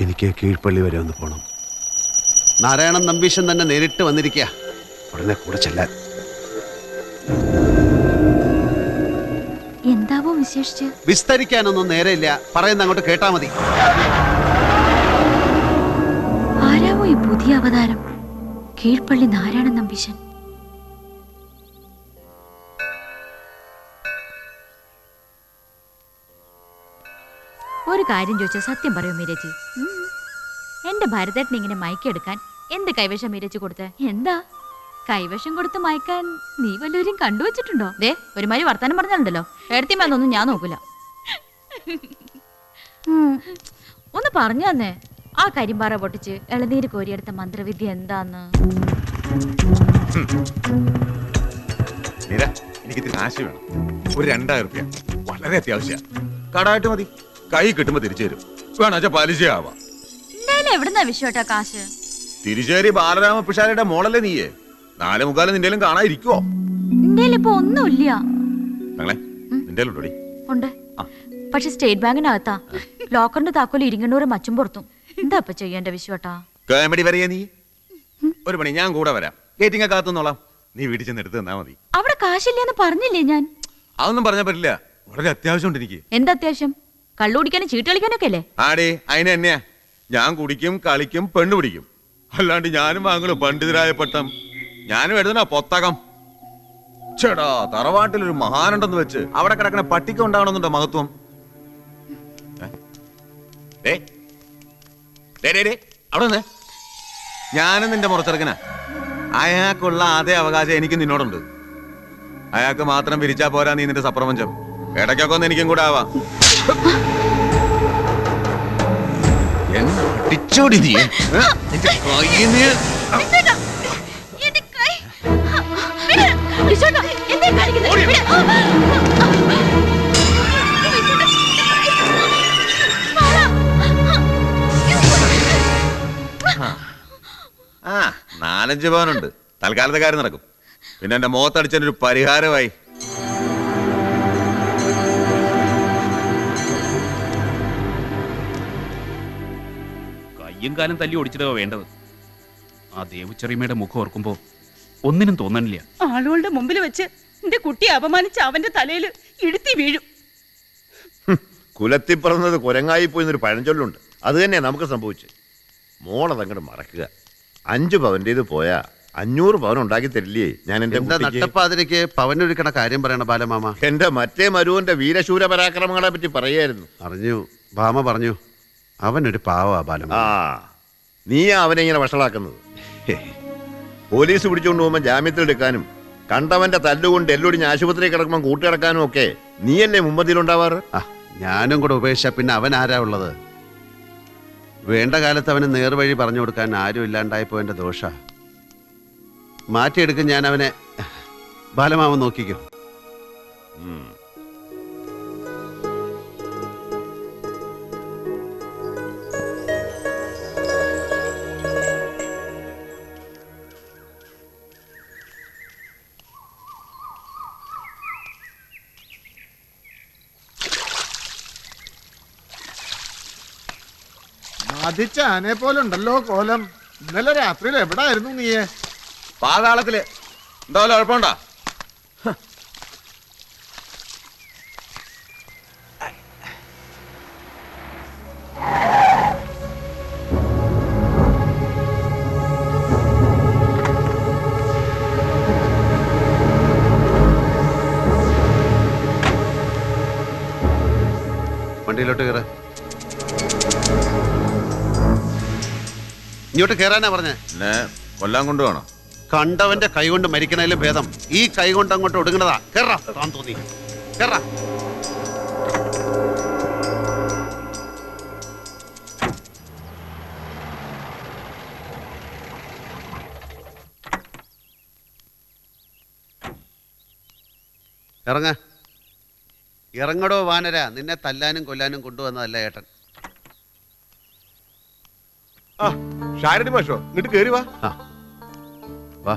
എനിക്ക് കീഴ്പള്ളി വരെ ഒന്ന് പോണം. നാരായണൻ നമ്പീശൻ തന്നെ നേരിട്ട് വന്നിരിക്കുക ഉടനെ കൂടെ ചെല്ലാൻ. എന്താവോ വിശേഷിച്ച്? വിസ്തരിക്കാനൊന്നും നേരെയില്ല. പറയുന്ന അങ്ങോട്ട് കേട്ടാ മതി. ആരാവോ ഈ പുതിയ അവതാരം? കീഴ്പള്ളി നാരായണൻ നമ്പീശൻ. ഒരു കാര്യം ചോദിച്ചാൽ സത്യം പറയൂ മീരജി എന്റെ ഭരതേട്ടൻ ഇങ്ങനെ മയക്കെടുക്കാൻ എന്ത് കൈവശം മീരജി കൊടുത്ത? എന്താ? കൈവശം കൊടുത്ത് മയക്കാൻ നീ വല്ലവരും കണ്ടുവച്ചിട്ടുണ്ടോ ദേ ഒരുമാതിരി വർത്താനം പറഞ്ഞാലുണ്ടല്ലോ. എടുത്തിമേന്നൊന്നും ഞാൻ നോക്കൂല. ഒന്ന് പറഞ്ഞു തന്നെ ആ കരിമ്പാറ പൊട്ടിച്ച് ഇളനീര് കോരിയെടുത്ത മന്ത്രവിദ്യ എന്താന്ന്? മീര എനിക്ക് കാശ് വേണം. ഒരു രണ്ടായിരം റുപ്യ. വളരെ അത്യാവശ്യ. കടായിട്ട് മതി. കൈ കിട്ടുമ്പോ തിരിച്ചു തരും വേണച്ച പലിശ ആവാം എവിടുന്നാ വിഷയോട്ടാ കാശ്? തിരിച്ചേരി ബാലരാമ പിഷാരിയുടെ മോളല്ലേ നീയേ? നാല് മുക്കാലം നിന്റെ കാണാതിരിക്കുവോ? ഇപ്പൊ ഒന്നുമില്ല. ഉണ്ട്. പക്ഷെ സ്റ്റേറ്റ് ബാങ്കിനകത്താ. ലോക്കറിന്റെ താക്കോൽ ഇരിങ്ങണ്ണൂരും മച്ചും പുറത്തും. എന്താ ഇപ്പൊ ചെയ്യേണ്ട വിശ്വട്ടാ കോമഡി വരെയാ നീ? ഒരു പണി ഞാൻ കൂടെ വരാം. ഗേറ്റിംഗ് കാത്തുന്നോളാം നീ വീട്ടിൽ ചെന്ന് എടുത്ത് തന്നാ മതി. അവിടെ കാശില്ലെന്ന് പറഞ്ഞില്ലേ ഞാൻ? അതൊന്നും പറഞ്ഞാ പറ്റില്ല. വളരെ അത്യാവശ്യമുണ്ട് എനിക്ക്. എന്താ അത്യാവശ്യം? കള്ളു കുടിക്കാനും ചീട്ട് കളിക്കാനൊക്കെ അല്ലേ? ആടേ അതിന് തന്നെയാ. ഞാൻ കുടിക്കും കളിക്കും പെണ്ണു പിടിക്കും. അല്ലാണ്ട് ഞാനും വാങ്ങലും പണ്ഡിതരായ പട്ടം. ഞാനും എഴുതണ പൊത്തകം. ചേടാ തറവാട്ടിൽ ഒരു മഹാനുണ്ടെന്ന് വെച്ച് അവിടെ കിടക്കണ പട്ടിക്ക ഉണ്ടാകണമെന്നുണ്ടോ മഹത്വം. അവിടെ ഞാനും നിന്റെ മുറച്ചെറുക്കനാ. അയാൾക്കുള്ള അതേ അവകാശം എനിക്ക് നിന്നോടുണ്ട്. അയാൾക്ക് മാത്രം വിരിച്ചാ പോരാ നീ നിന്റെ സപ്രപഞ്ചം. ഇടയ്ക്കൊക്കെ ഒന്ന് എനിക്കും കൂടെ ആവാം. എന്നെ അടിച്ചോടി നീ. ആ നാലഞ്ച് പവനുണ്ട്. തൽക്കാലത്തെ കാര്യം നടക്കും. പിന്നെ എന്റെ മുഖത്തടിച്ചതിനൊരു പരിഹാരമായി. കയ്യും കാലം തല്ലി ഓടിച്ചിട്ടോ വേണ്ടത്. ആ ദേവുച്ചെറിയമ്മയുടെ മുഖം ഓർക്കുമ്പോ ഒന്നിനും തോന്നണില്ല. ആളുകളുടെ മുമ്പിൽ വെച്ച് എന്റെ കുട്ടിയെ അപമാനിച്ച് അവന്റെ തലയിൽ ഇടുത്തി വീഴും. കുലത്തിൽ പിറന്നത് കുരങ്ങായി പോയി എന്നൊരു പഴഞ്ചൊല്ലുണ്ട്. അത് തന്നെ നമുക്ക് സംഭവിച്ചു മോളതങ്ങോട്ട് മറക്കുക. അഞ്ചു പവന്റേത് പോയാ അഞ്ഞൂറ് പവൻ ഉണ്ടാക്കി തരില്ലേ ഞാൻ എന്റെ? നട്ടപ്പാതിരക്ക് പവനൊരുക്കണ കാര്യം പറയണ ബാലമാമ? എന്റെ മറ്റേ മരുവന്റെ വീരശൂര പരാക്രമങ്ങളെ പറ്റി പറയായിരുന്നു. അറിഞ്ഞു. ഭാമ പറഞ്ഞു. അവനൊരു പാവാ ബാലം ആ നീ അവനെ ഇങ്ങനെ വഷളാക്കുന്നത്. പോലീസ് പിടിച്ചുകൊണ്ട് പോകുമ്പോൾ ജാമ്യത്തിലെടുക്കാനും കണ്ടവന്റെ തല്ലുകൊണ്ട് എല്ലൊടിഞ്ഞ് ആശുപത്രി കിടക്കുമ്പോൾ കൂട്ടിക്കിടക്കാനും ഒക്കെ നീയല്ലേ മുമ്പതിലുണ്ടാവാറ് ആ ഞാനും കൂടെ ഉപേക്ഷ പിന്നെ അവൻ ആരാ ഉള്ളത്? വേണ്ട കാലത്ത് അവന് നേർവഴി പറഞ്ഞു കൊടുക്കാൻ ആരും ഇല്ലാണ്ടായപ്പോ എന്റെ ദോഷ. മാറ്റിയെടുക്കും ഞാൻ അവനെ. ബാലമാവൻ നോക്കിക്കോ. ഉം. ബാധിച്ച ആനയെ പോലെ ഉണ്ടല്ലോ കോലം. ഇന്നലെ രാത്രിയിൽ എവിടായിരുന്നു നീയെ? പാതാളത്തിൽ. എന്താ കുഴപ്പമുണ്ടോ വണ്ടിയിലോട്ട് കയറ. ഇങ്ങോട്ട് കയറാനാ പറഞ്ഞേ. എന്നെ കൊല്ലാൻ കൊണ്ടുപോകണോ കണ്ടവന്റെ കൈ കൊണ്ട് മരിക്കണേലും ഭേദം. ഈ കൈ കൊണ്ട് അങ്ങോട്ട് ഒടുങ്ങണതാ കേറാ. താൻ തോന്നി. കേറാ. ഇറങ്ങ. ഇറങ്ങടോ വാനര. നിന്നെ തല്ലാനും കൊല്ലാനും കൊണ്ടുവന്നതല്ല ഏട്ടൻ. ആ ഷാരടി മാഷോ ഇങ്ങോട്ട് കേറി വാ. വാ.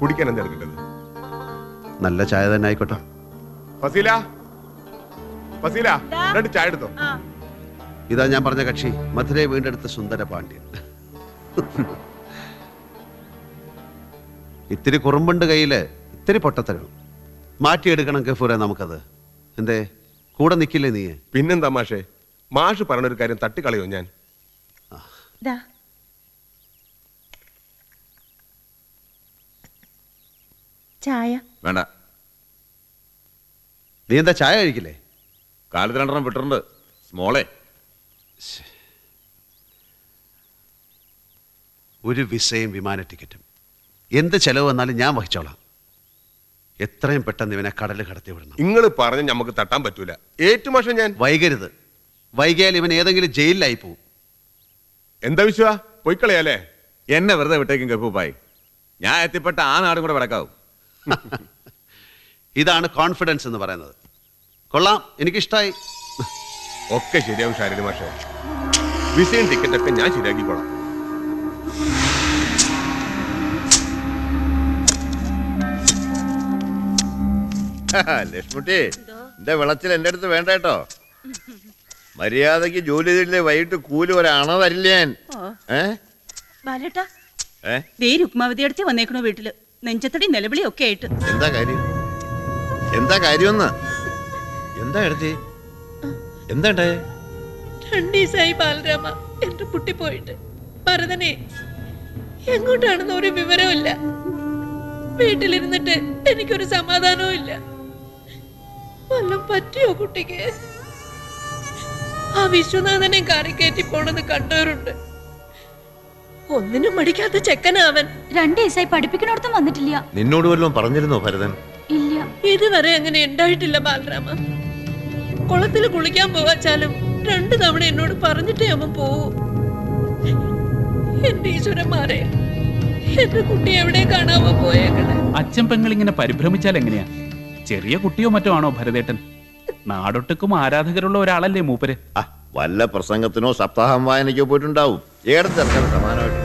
കുടിക്കാൻ എന്താ എടുക്കേണ്ടത്? നല്ല ചായ തന്നെ ആയിക്കോട്ടെ. ഫസീല? ഫസീല രണ്ട് ചായ എടുത്തോ. ഇതാ ഞാൻ പറഞ്ഞ കക്ഷി മധുരയെ വീണ്ടെടുത്ത സുന്ദര പാണ്ഡ്യൻ. ഇത്തിരി കുറുമ്പുണ്ട് കയ്യിൽ ഇത്തിരി പൊട്ടത്തരും. മാറ്റിയെടുക്കണം കഫൂര നമുക്കത്. എന്തേ? കൂടെ നിൽക്കില്ലേ നീ പിന്നെന്താ മാഷേ? മാഷ് പറഞ്ഞൊരു കാര്യം തട്ടിക്കളയോ ഞാൻ? ദാ. ചായ. വേണ്ട. നീ എന്താ ചായ കഴിക്കില്ലേ? കാലത്ത് രണ്ടെണ്ണം വിട്ടിട്ടുണ്ട്. സ്മോളെ ഒരു വിസയും വിമാന ടിക്കറ്റും. എന്ത് ചെലവ് വന്നാലും ഞാൻ വഹിച്ചോളാം. എത്രയും പെട്ടെന്ന് ഇവനെ കടൽ കടത്തി വിടണം. നിങ്ങൾ പറഞ്ഞ് നമുക്ക് തട്ടാൻ പറ്റൂല. ഏറ്റുമാഷം ഞാൻ? വൈകരുത്. വൈകിയാൽ ഇവൻ ഏതെങ്കിലും ജയിലിലായി പോവും. എന്താ വിശ്വ? പോയിക്കളയാലേ എന്നെ വെറുതെ വിട്ടേക്കും ഗപ്പൂപ്പായി ഞാൻ എത്തിപ്പെട്ട ആ നാടും കൂടെ വിടക്കാവും. ഇതാണ് കോൺഫിഡൻസ് എന്ന് പറയുന്നത്. കൊള്ളാം എനിക്കിഷ്ടായി. ഒക്കെ ശരിയാവും ശാരദ മാഷേ. വിസയും ടിക്കറ്റൊക്കെ ഞാൻ ശരിയാക്കിക്കോളാം. ലക്ഷ്മുട്ടി എന്റെ വിളച്ചിൽ എന്റെ അടുത്ത് വേണ്ട കേട്ടോ. മര്യാദയ്ക്ക് ജോലി ചെയ്തില്ലേ? വൈകിട്ട് കൂലി ഒരണ തരില്ല ഞാൻ. ബാലേട്ടാ ദേ രുക്മാവതി അടുത്ത് വന്നേക്കണോ വീട്ടിൽ. നെഞ്ചത്തടി നിലവിളി ഒക്കെ ആയിട്ട്. എന്താ കാര്യം? എന്താ കാര്യമെന്ന്? എന്താ എടുത്തി? എന്താ ഉണ്ടായേ രണ്ടു ദിവസമായി ബാലരാമ എന്റെ പുട്ടി പോയിട്ട്. ഭരതനെ എങ്ങോട്ടാണെന്ന് ഒരു വിവരമില്ല വീട്ടിലിരുന്നിട്ട് എനിക്കൊരു സമാധാനവും ഇല്ല വല്ലതും പറ്റിയോ കുട്ടിക്ക്? ആ വിശ്വനാഥനെ കാറിക്കയറ്റി പോണെന്ന് കണ്ടവരുണ്ട്. ഒന്നിനും മടിക്കാത്ത ചെക്കനാവൻ രണ്ടു ദിവസമായി പഠിപ്പിക്കണോടത്തും വന്നിട്ടില്ല. നിന്നോട് വല്ലതും പറഞ്ഞിരുന്നോ ഭരതൻ? ഇല്ല. ഇതുവരെ അങ്ങനെ ഉണ്ടായിട്ടില്ല ബാലരാമ. കുളത്തിൽ കുളിക്കാൻ പോവാച്ചാലും രണ്ടു തവണ എന്നോട് പറഞ്ഞിട്ടേ അവൻ പോവൂ. എന്റെ ഈശ്വരന്മാരെ എന്റെ കുട്ടി എവിടെ കാണാവോ പോയേക്കണേ? അച്ഛൻ പെങ്ങൾ ഇങ്ങനെ പരിഭ്രമിച്ചാൽ എങ്ങനെയാ? ചെറിയ കുട്ടിയോ മറ്റോ ആണോ ഭരതേട്ടൻ? നാടൊട്ടുക്കും ആരാധകരുള്ള ഒരാളല്ലേ മൂപ്പര്? വല്ല പ്രസംഗത്തിനോ സപ്താഹം വായനയ്ക്കോ പോയിട്ടുണ്ടാവും. ഏടത്തെ സമാനമായിട്ട്.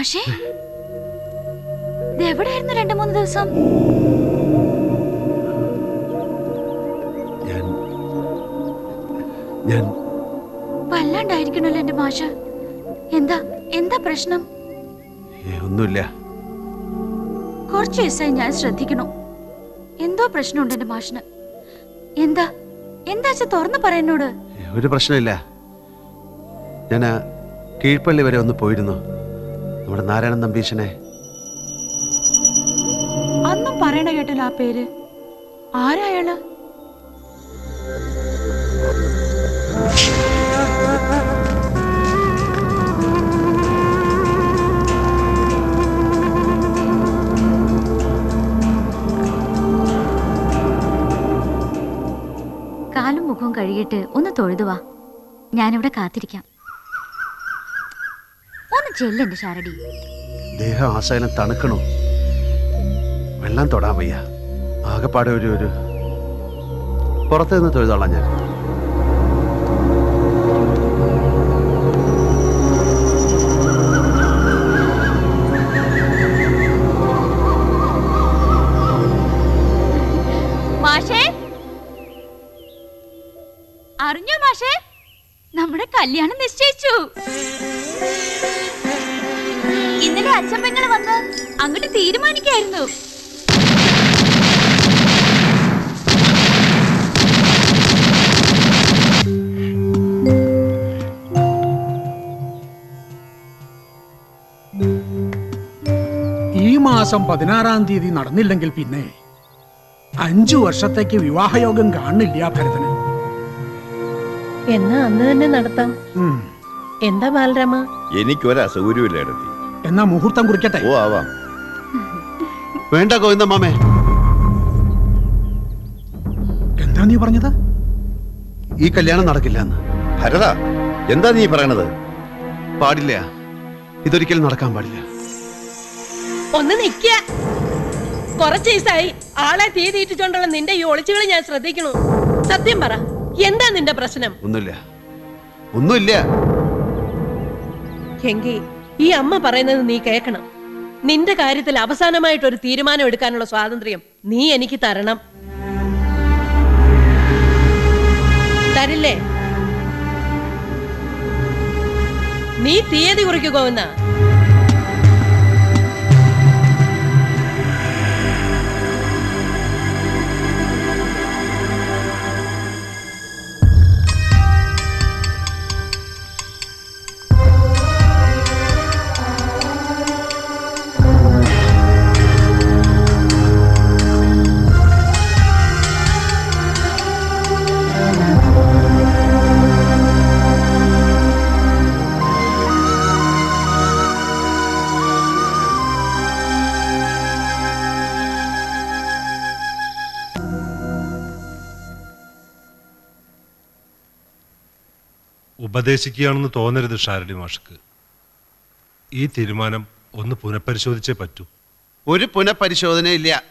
മാഷേ. എവിടെയായിരുന്നു രണ്ടു മൂന്ന് ദിവസം? ഞാൻ വല്ലാണ്ടായിരിക്കണല്ലോ എന്റെ മാഷ. എന്താ എന്താ പ്രശ്നം? ഒന്നുമില്ല. കുറച്ച് ദിവസമായി ഞാൻ ശ്രദ്ധിക്കണു എന്തോ പ്രശ്നമുണ്ട് എന്റെ മാഷിന്. എന്താ എന്താ തുറന്നു പറയുന്നോട് ഒരു പ്രശ്നമില്ല. ഞാൻ കീഴ്പ്പള്ളി കീഴ്പള്ളി വരെ ഒന്ന് പോയിരുന്നു. നമ്മുടെ നാരായണൻ നമ്പീശനെ അന്നും പറയണ കേട്ടല്ലോ ആ പേര്. ആരായാൾ കാലും മുഖവും കഴുകിയിട്ട് ഒന്ന് തൊഴുതുവാ ഞാനിവിടെ കാത്തിരിക്കാം. ചെല്ലെന്റെ ശാരടി ദേഹം ആശയനം തണുക്കണോ? വെള്ളം തൊടാൻ വയ്യ. ആകെപ്പാടെ ഒരു ഒരു പുറത്തു നിന്ന് തൊഴുതോളാം ഞാൻ. അറിഞ്ഞോ മാഷേ? നമ്മുടെ കല്യാണം അച്ഛപ്പെങ്ങൾ വന്ന് അങ്ങോട്ട് തീരുമാനിക്കായിരുന്നു. ഈ മാസം പതിനാറാം തീയതി നടന്നില്ലെങ്കിൽ പിന്നെ അഞ്ചു വർഷത്തേക്ക് വിവാഹയോഗം കാണില്ല ഭരതന്. എന്നാ അന്ന് തന്നെ നടത്താം. എന്താ ബാലരാമ? എനിക്കൊരു അസൗകര്യമില്ല എന്നാ മുഹൂർത്തം കുറിക്കട്ടെ? ഓ ആവാം. വേണ്ട ഗോവിന്ദ മാമേ. എന്താ നീ പറഞ്ഞത്? ഈ കല്യാണം നടക്കില്ല എന്ന്. ഭരത എന്താ നീ പറയണത്? പാടില്ല. ഇതൊരിക്കലും നടക്കാൻ പാടില്ല. ഒന്ന് നിക്ക. കുറച്ച് ദിവസമായി ആളെ തീ തീറ്റിച്ചോണ്ടുള്ള നിന്റെ ഈ ഒളിച്ചുകൾ ഞാൻ ശ്രദ്ധിക്കണു. സത്യം പറ എന്താ നിന്റെ പ്രശ്നം? ഒന്നുമില്ല. ഒന്നുമില്ല. എങ്കി ഈ അമ്മ പറയുന്നത് നീ കേൾക്കണം. നിന്റെ കാര്യത്തിൽ അവസാനമായിട്ട് ഒരു തീരുമാനം എടുക്കാനുള്ള സ്വാതന്ത്ര്യം നീ എനിക്ക് തരണം. തരില്ലേ? നീ തീയതി കുറിക്കുകയെന്ന ഉപദേശിക്കുകയാണെന്ന് തോന്നരുത് ഷാരടി മാഷക്ക്. ഈ തീരുമാനം ഒന്ന് പുനഃപരിശോധിച്ചേ പറ്റൂ. ഒരു പുനഃപരിശോധനയില്ല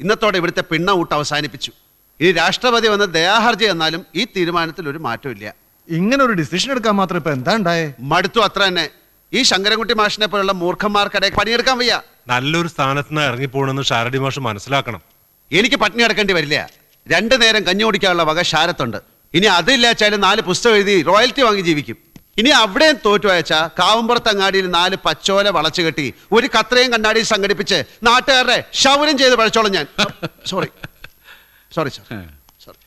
ഇന്നത്തോടെ ഇവിടുത്തെ പിണ്ണ ഊട്ട് അവസാനിപ്പിച്ചു. ഇനി രാഷ്ട്രപതി വന്ന ദയാഹർജി എന്നാലും ഈ തീരുമാനത്തിൽ ഒരു മാറ്റമില്ല ഇങ്ങനെ ഒരു ഡിസിഷൻ എടുക്കാൻ മാത്രം ഇപ്പൊ എന്താ ഉണ്ടായേ? മടുത്തു അത്ര തന്നെ. ഈ ശങ്കരൻകുട്ടി മാഷിനെ പോലുള്ള മൂർഖന്മാർക്കിടെ പണിയെടുക്കാൻ വയ്യ. നല്ലൊരു സ്ഥാനത്ത് നിന്ന് ഇറങ്ങിപ്പോണെന്ന് ഷാരടി മാഷ് മനസ്സിലാക്കണം. എനിക്ക് പട്ടിണി കിടക്കേണ്ടി വരില്ല. രണ്ടു നേരം കഞ്ഞി കുടിക്കാനുള്ള വക ശാരത്തുണ്ട് ഇനി അതില്ല വെച്ചാൽ നാല് പുസ്തകം എഴുതി റോയൽറ്റി വാങ്ങി ജീവിക്കും. ഇനി അവിടെയും തോറ്റു അയച്ചാൽ കാവുമ്പുറത്ത് അങ്ങാടിയിൽ നാല് പച്ചോല വളച്ചു കെട്ടി ഒരു കത്രയും കണ്ണാടിയിൽ സംഘടിപ്പിച്ച് നാട്ടുകാരുടെ ശൗരം ചെയ്ത് പഴച്ചോളം ഞാൻ. സോറി സോറി സാർ സോറി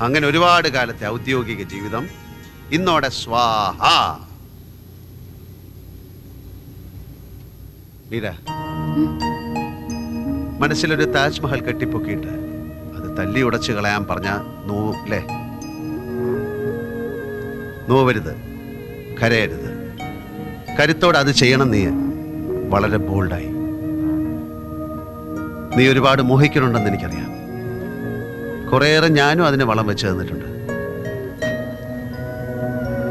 അങ്ങനെ ഒരുപാട് കാലത്തെ ഔദ്യോഗിക ജീവിതം. ഇന്നോടെ സ്വാഹ. മീര. മനസ്സിലൊരു താജ്മഹൽ കെട്ടിപ്പൊക്കിയിട്ട് അത് തല്ലി ഉടച്ചു കളയാൻ പറഞ്ഞ നോവും അല്ലേ നോവരുത്. കരയരുത്. കരുത്തോടെ അത് ചെയ്യണം നീ. വളരെ ബോൾഡായി. നീ ഒരുപാട് മോഹിക്കുന്നുണ്ടെന്ന് എനിക്കറിയാം. കുറേയേറെ ഞാനും അതിന് വളം വെച്ച് തന്നിട്ടുണ്ട്.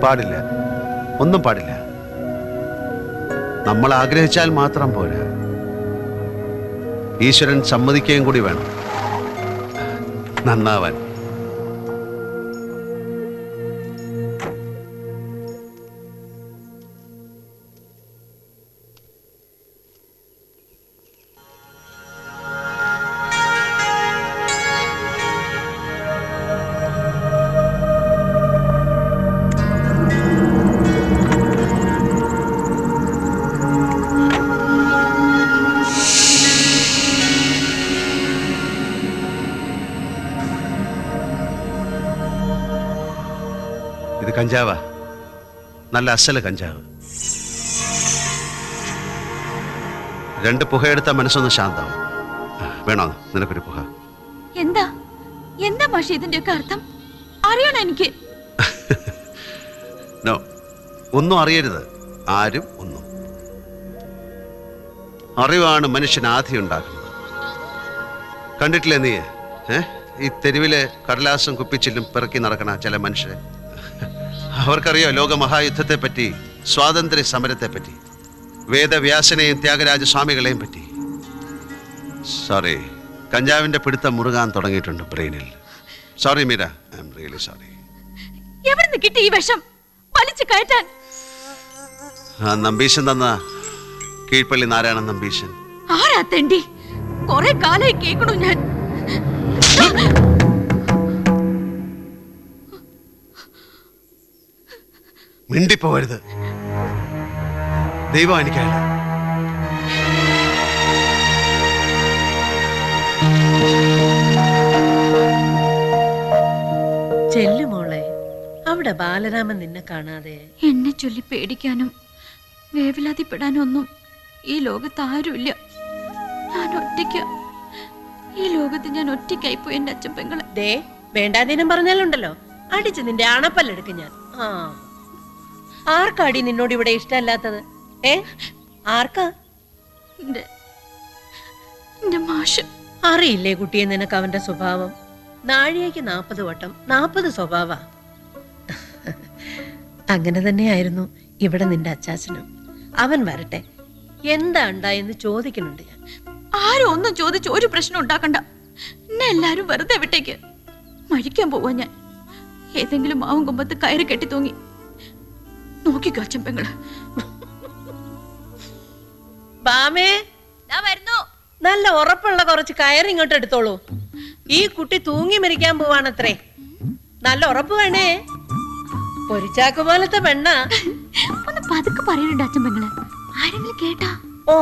പാടില്ല. ഒന്നും പാടില്ല. നമ്മൾ ആഗ്രഹിച്ചാൽ മാത്രം പോരാ. ഈശ്വരൻ സമ്മതിക്കുകയും കൂടി വേണം. നന്നാവാൻ. കഞ്ചാവാ. നല്ല അസല കഞ്ചാവ്. രണ്ട് പുകയെടുത്ത മനസ്സൊന്ന് ശാന്താവും. വേണോ? നിനക്കൊരു പുക. എന്താ? എന്താ മാഷി ഇതിന്റെ ഒക്കെ അർത്ഥം? അറിയണം എനിക്ക്? നോ ഒന്നും അറിയരുത്. ആരും ഒന്നും. അറിവാണ് മനുഷ്യൻ ആധി ഉണ്ടാക്കുന്നത്. കണ്ടിട്ടില്ലേ നീ? ഏ? ഈ തെരുവിലെ കടലാസും കുപ്പിച്ചില്ലും പിറക്കി നടക്കണ ചില മനുഷ്യരെ. അവർക്കറിയോ ലോകമഹായുദ്ധത്തെ പറ്റി സ്വാതന്ത്ര്യ സമരത്തെ പറ്റി വേദവ്യാസനെയും ത്യാഗരാജ സ്വാമികളെയും പറ്റി. സോറി കഞ്ചാവിന്റെ പിടുത്തം മുറുകാൻ തുടങ്ങിയിട്ടുണ്ട് ബ്രെയിനിൽ. Sorry Meera. I'm really sorry എവിടുന്ന് കിട്ടി ഈ വിഷം? വലിച്ചു കയറ്റാൻ. ആ നമ്പീശൻ തന്ന കീഴ്പള്ളി നാരായണൻ നമ്പീശൻ. ആരാ തെണ്ടി? കൊറേ കാലായി കേക്കണു ഞാൻ. മിണ്ടിപ്പോവരുത്. ദൈവം എനിക്കയാളെ ചെല്ലു മോളെ അവിടെ ബാലരാമൻ നിന്നെ കാണാതെ. എന്നെ ചൊല്ലി പേടിക്കാനും വേവലാതിപ്പെടാനും ഒന്നും ഈ ലോകത്ത് ആരുമില്ല ഞാൻ ഒറ്റയ്ക്ക ഈ ലോകത്ത് ഞാൻ ഒറ്റയ്ക്കായിപ്പോയി എന്റെ അച്ഛൻ പെങ്ങളെ. ദേ വേണ്ടാതീനം പറഞ്ഞാലുണ്ടല്ലോ. അടിച്ച് നിന്റെ അണപ്പല്ലെടുക്കും ഞാൻ. ആ. ആർക്കാടി നിന്നോട് ഇവിടെ ഇഷ്ടമല്ലാത്തത്? ഏ? ആർക്കാ? അറിയില്ലേ കുട്ടിയെ നിനക്ക് അവന്റെ സ്വഭാവം? നാഴികയ്ക്ക് നാപ്പത് വട്ടം. നാപ്പത് സ്വഭാവ. അങ്ങനെ തന്നെയായിരുന്നു ഇവിടെ നിന്റെ അച്ചാച്ചനും. അവൻ വരട്ടെ. എന്താ ഉണ്ടായെന്ന് ചോദിക്കുന്നുണ്ട് ഞാൻ. ആരും ഒന്നും ചോദിച്ച് ഒരു പ്രശ്നം ഉണ്ടാക്കണ്ട. എന്നെ എല്ലാരും വെറുതെ വിട്ടേക്ക്. മരിക്കാൻ പോവാ ഞാൻ. ഏതെങ്കിലും മാവും കുമ്പത്ത് കയറി കെട്ടി തൂങ്ങി. നോക്കിക്കോ അച്ഛൻ പെങ്ങൾ. ബാമേ വരുന്നു. നല്ല ഉറപ്പുള്ള കുറച്ച് കയറി ഇങ്ങോട്ട് എടുത്തോളൂ. ഈ കുട്ടി തൂങ്ങി മരിക്കാൻ പോവാണത്രേ. നല്ല ഉറപ്പ് വേണേ. പൊരിച്ചാക്ക് പോലത്തെ പെണ്ണ. ഒന്ന് പതുക്കെ പറയുന്നുണ്ട് അച്ഛൻ പെങ്ങൾ. ആരെങ്കിലും കേട്ടാ? ഓ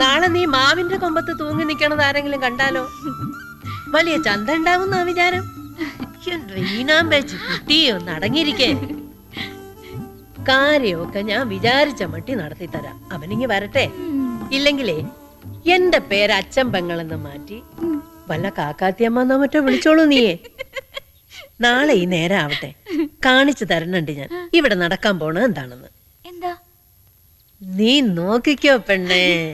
നാളെ നീ മാവിന്റെ കൊമ്പത്ത് തൂങ്ങി നിക്കണത് ആരെങ്കിലും കണ്ടാലോ? വലിയ ചന്ത ഉണ്ടാവുന്ന വിചാരം റീനാമ്പേച്ച് കുട്ടി ഒന്ന് അടങ്ങിയിരിക്കേ കാര്യമൊക്കെ ഞാൻ വിചാരിച്ച മട്ടി നടത്തി തരാം. അവനിങ്ങി വരട്ടെ. ഇല്ലെങ്കിലേ എന്റെ പേര് അച്ഛൻ പെങ്ങളെന്ന് മാറ്റി വല്ല കാക്കാത്തിയമ്മന്നോ മറ്റോ വിളിച്ചോളൂ നീയേ. നാളെ ഈ നേരം ആവട്ടെ. കാണിച്ചു തരണുണ്ട് ഞാൻ. ഇവിടെ നടക്കാൻ പോണ എന്താണെന്ന്. എന്താ? നീ നോക്കിക്കോ പെണ്ണേ.